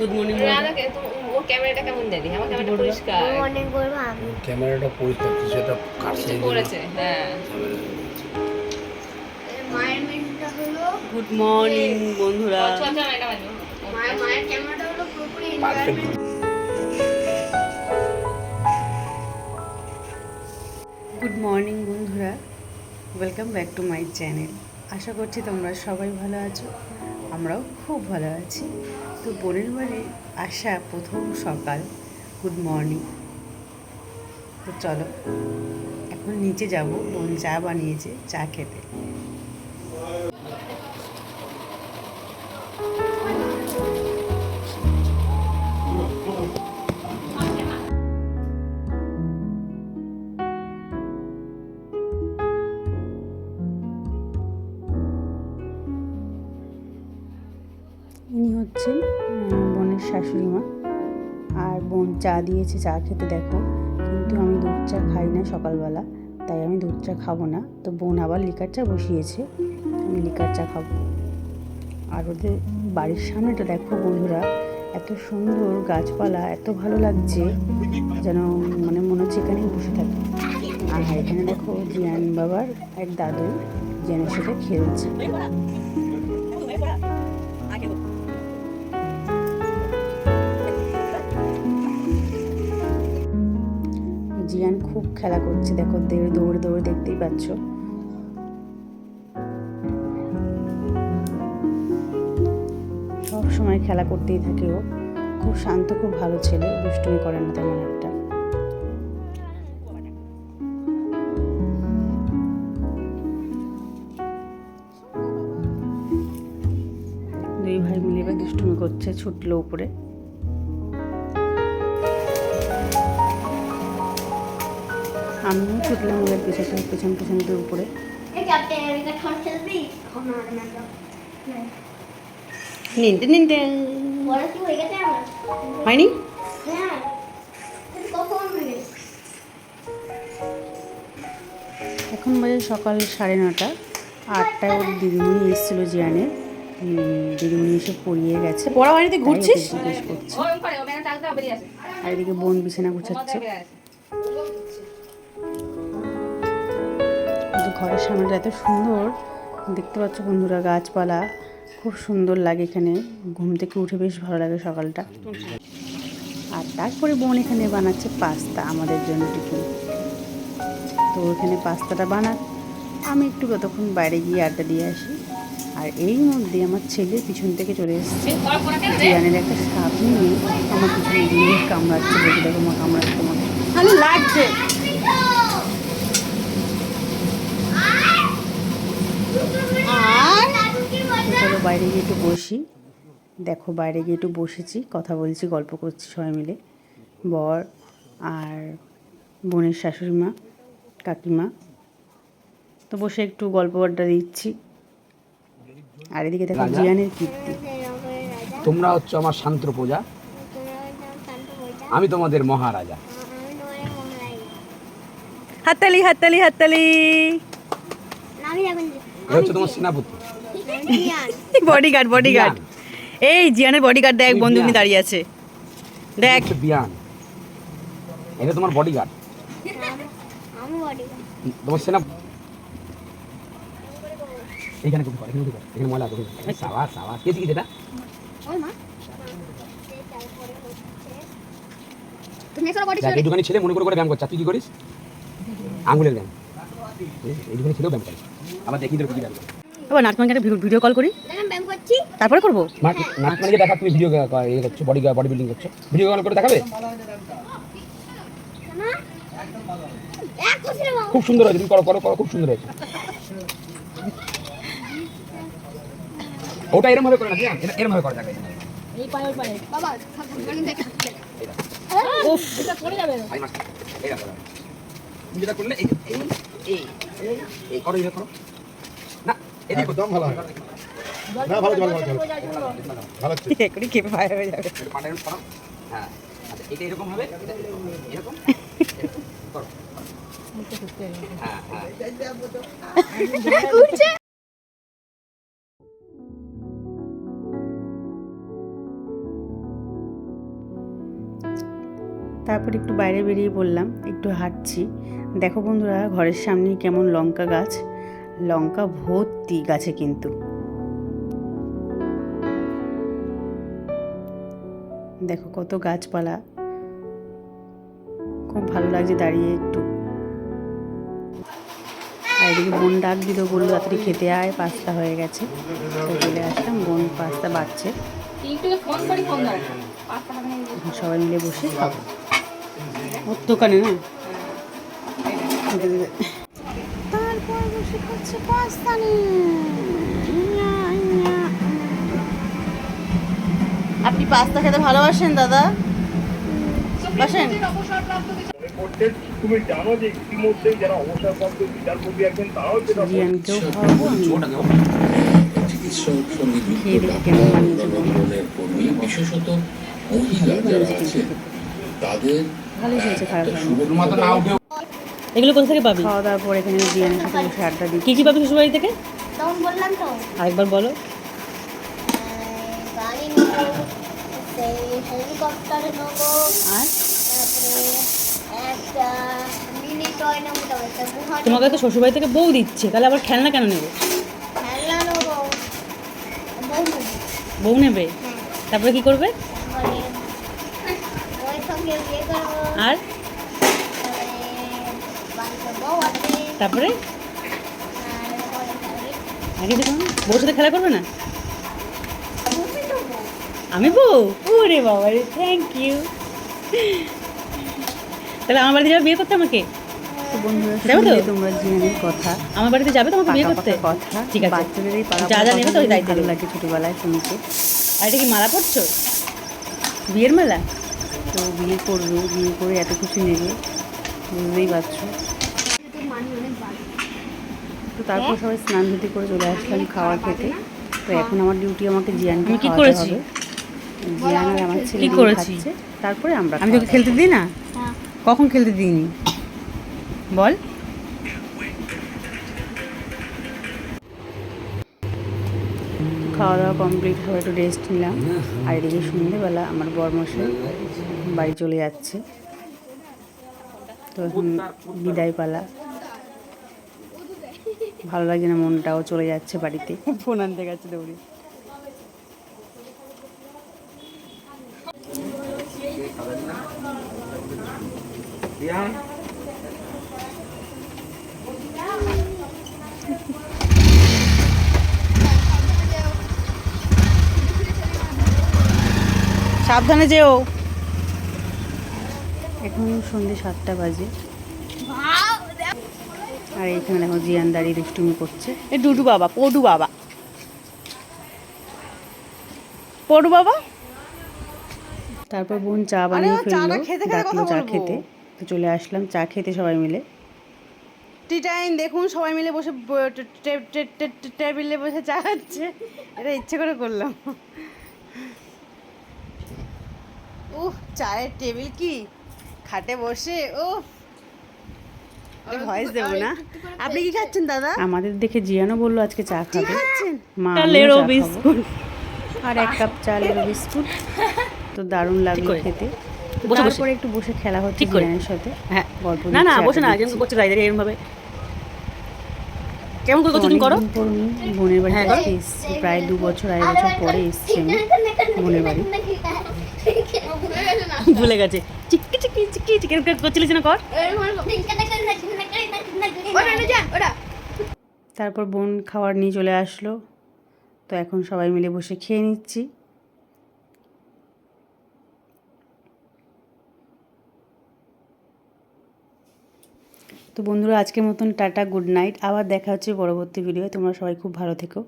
Good morning ও ক্যামেরাটা কেমন জানি আমার ক্যামেরাটা পরিষ্কার। অনেক বলব আমি ক্যামেরাটা পরিষ্কার কিছুটা কাছে কিছু করেছে হ্যাঁ। মায়ের মেনুটা হলো গুড মর্নিং বন্ধুরা। চল চল এটা বাজো মায়ের মায়ের ক্যামেরাটা হলো পুরোপুরি পারফেক্ট গুড মর্নিং বন্ধুরা। Welcome back to my channel আশা করছি তোমরা সবাই ভালো আছো। আমরাও খুব ভালো আছি। তো বোনের বাড়ি আসা প্রথম সকাল। গুড মর্নিং তো চলো, এখন নিচে যাব। বোন চা বানিয়েছে, চা খেতে। ইনি বোনের শাশুড়ি মা। আর বোন চা দিয়েছে, চা খেতে দেখো। কিন্তু আমি দুধ চা খাই না সকালবেলা, তাই আমি দুধ চা খাব না। তো বোন আবার লিকার চা বসিয়েছে, আমি লিকার চা খাব। আর ওদের বাড়ির সামনেটা দেখো বন্ধুরা, এত সুন্দর গাছপালা, এত ভালো লাগছে, যেন মানে মনে হচ্ছে এখানেই বসে থাকি। আর এখানে দেখো জিয়ান বাবার এক দাদু জিয়ানের সাথে খেলছে। জিয়ান খুব খেলা করছে। দেখো দৌড়ে দৌড়ে দেখতেই পাচ্ছ। সব সময় খেলা করতেই থাকে ও। খুব শান্ত, খুব ভালো ছেলে। দুষ্টুমি করে না তেমন একটা। দুই ভাই মিলে এবার দুষ্টুমি করছে, ছুটলো উপরে। আমিও ছুটলাম ওদের পেছনে পেছন পেছন দিয়ে উপরে নিনতে নিনতে বড় কি হয়ে গেছে আমার? হয়নি? হ্যাঁ। এখন বাজে সকাল সাড়ে নটা। আটটায় ওর দিদিমণি এসেছিল জিয়ানে। দিদিমণি এসে পড়িয়ে গেছে। পড়া তুই ঘুরছিস? জিজ্ঞেস করছে আর এদিকে বোন বিছানা গুছাচ্ছে। ঘরের সামনেটা এত সুন্দর। দেখতে পাচ্ছ বন্ধুরা, গাছপালা। খুব সুন্দর লাগে এখানে। ঘুম থেকে উঠে বেশ ভালো লাগে সকালটা। আর তারপরে বোন এখানে বানাচ্ছে পাস্তা আমাদের জন্য টিফিন। তো এখানে পাস্তাটা বানাক। আমি একটু কতক্ষণ বাইরে গিয়ে আড্ডা দিয়ে আসি। আর এই মধ্যে আমার ছেলে পিছন থেকে চলে এসছে। জিয়ানের একটা সাপ নিয়ে। আমার পিছনে কামড়াচ্ছে দেখে দেখো কামড়াচ্ছে তোমাকে। ভালো লাগছে। বাইরে গিয়ে একটু বসি। দেখো বাইরে গিয়ে একটু বসেছি কথা বলছি গল্প করছি সবাই মিলে। বর আর বোনের শাশুড়ি মা কাকিমা। তো বসে একটু গল্প আড্ডা দিচ্ছি। আর এদিকে দেখো জিয়ানের কীর্তি। তোমরা হচ্ছে আমার শান্ত প্রজা। আমি তোমাদের মহারাজা। হাততালি হাততালি হাততালি। আমি এখন এ হচ্ছে তোমার সেনাপতি। বডিগার্ড বডিগার্ড এই জিয়ানের বডিগার্ড দেখ বন্ধু নিয়ে দাঁড়িয়ে আছে। দেখ। বিয়ান এটা তোমার বডিগার্ড তোমার সেনা এইখানে কোথায় কর, এখানে এখানে ময়লা আছে, সাবাস সাবাস কে শিখেছে এটা? ছেলে মনে করে করে ব্যায়াম করছে। তুই কি করিস? আঙুলের ব্যায়াম? ছেলেও আবার দেখি তোর কি ব্যায়াম ভিডিও কল করি। করছি তারপরে করব। নাচ মানে দেখা তুমি ভিডিও ইয়ে করছ বডি বডি বিল্ডিং করছ। ভিডিও কল করে দেখাবে? বাবা খুব সুন্দর হয়েছে তুমি করো করো করো খুব সুন্দর হয়েছে। ওটা এরম ভাবে করে না জান এরম ভাবে করে বাবা উফ। মাস্টার এই দেখো তুমি যেটা করলে এই এই এই এই, করো না এদিকে একদম ভালো হয়। না ভালো ভালো ভালো ভালো। হয়ে যাবে। হ্যাঁ আচ্ছা, এটা এরকম হবে? এরকম করো। হ্যাঁ, হ্যাঁ। তারপর একটু বাইরে বেরিয়ে বললাম একটু হাঁটছি। দেখো বন্ধুরা ঘরের সামনে কেমন লঙ্কা গাছ। লঙ্কা ভর্তি গাছে কিন্তু। দেখো কত গাছপালা। খুব ভালো লাগছে দাঁড়িয়ে একটু। আর এদিকে বোন ডাক দিল, বলল তাড়াতাড়ি খেতে আয়, পাস্তা হয়ে গেছে। তো চলে আসলাম, বোন পাস্তা বাড়ছে। নিয়ে সবাই মিলে বসে। ওর দোকানে না? তারপর বসে খাচ্ছে পাস্তা আপনি পাস্তা খেতে ভালোবাসেন দাদা? বাসেন। করছেন তুমি জানো যে ইতিমধ্যে যারা অবসরপ্রাপ্ত বিচারপতি আছেন তারাও যেটা চিকিৎসক সংগীত কর্মী বিশেষত মহিলা যারা তাদের এগুলো কোথা থেকে পাবি? খাওয়া দাওয়ার পর এখানে জিয়ানের সাথে বসে আড্ডা দিই কি কি পাবি শ্বশুরবাড়ি থেকে? তখন বললাম তো। আরেকবার বলো আহ, গাড়ি নেব সেই হেলিকপ্টারে নেব। আর? তারপরে একটা মিনি টয় নেব একটা তোমাকে তো শ্বশুরবাড়ি থেকে বউ দিচ্ছে তাহলে আবার খেলনা কেন নেবে? খেলনা নেব। বউ নেবে। তারপরে কি করবে? আর? তারপরে আগে দেখুন বউর সাথে খেলা করবে না? আমি বউ ওরে বাবা রে থ্যাংক ইউ তাহলে আমার বাড়িতে যাবে বিয়ে করতে আমাকে? তো? তোমরা কথা। আমার বাড়িতে যাবে তোমাকে বিয়ে করতে? কথা। ঠিক আছে। বাচ্চাদের এই যা যা নেবে তো ওই দায়িত্ব লাগে ছোটবেলায় শুনতে। আর এটা কি মালা পড়ছো বিয়ের মালা? তো বিয়ে করবে বিয়ে করে এত কিছু নেবে বুঝতেই পারছ। তো তারপর সবাই স্নান ধুতি করে চলে আসলাম খাওয়া খেতে। তো এখন আমার ডিউটি আমাকে জিয়ানকে আমি কি করেছি? হবে জিয়ান আর আমার ছেলে কি করেছি? তারপরে আমরা আমি তোকে খেলতে দিই না? হ্যাঁ। কখন খেলতে দিইনি? বল। খাওয়া দাওয়া কমপ্লিট হয়ে একটু রেস্ট নিলাম। আর এদিকে সন্ধ্যেবেলা আমার বরমশাই বাড়ি চলে যাচ্ছে। তো এখন বিদায় পালা। ভালো লাগে না মনটাও চলে যাচ্ছে বাড়িতে। ফোন আনতে গেছে দৌড়ে। রিয়ান সাবধানে যেও। এখন সন্ধ্যে সাতটা বাজে। আর এখানে দেখো জিয়ান দাঁড়িয়ে দুষ্টুমি করছে। এ ডুডু বাবা পডু বাবা। পডু বাবা। তারপর বোন চা বানিয়ে ফেলল ডাকলো চা খেতে। তো চলে আসলাম চা খেতে সবাই মিলে। টি টাইম দেখুন সবাই মিলে বসে টেবিলে বসে চা খাচ্ছে। এটা ইচ্ছে করে করলাম। উহ চায়ের টেবিল কি? খাটে বসে ও ভয়েস দেবো না। আপনি কি খাচ্ছেন দাদা? আমাদের দেখে জিয়ানো বলল আজকে চা খাবে। মা লেরো বিস্কুট। আর এক কাপ চা লেরো বিস্কুট। তো দারুণ লাগল খেতে। বসে বসে। তারপরে একটু বসে খেলা হচ্ছে ঠিক করে। সাথে। হ্যাঁ। গল্প না না বসে না যেমন। করছ দাঁড়িয়ে এরকম ভাবে। কেমন করে তুমি করো? বোনের বাড়ি হ্যাঁ, থেকে এসেছি প্রায় দু বছর আড়াই বছর পরে এসেছি আমি বোনের বাড়ি। ভুলে গেছে। চিকি চিকি চিকি চিকি করছিলিস না কর। তারপর বোন খাবার নিয়ে চলে আসলো। তো এখন সবাই মিলে বসে খেয়ে নিচ্ছি। তো বন্ধুরা, আজকের মতন টাটা, গুড নাইট। আবার দেখা হচ্ছে পরবর্তী ভিডিও তোমরা সবাই খুব ভালো থেকো।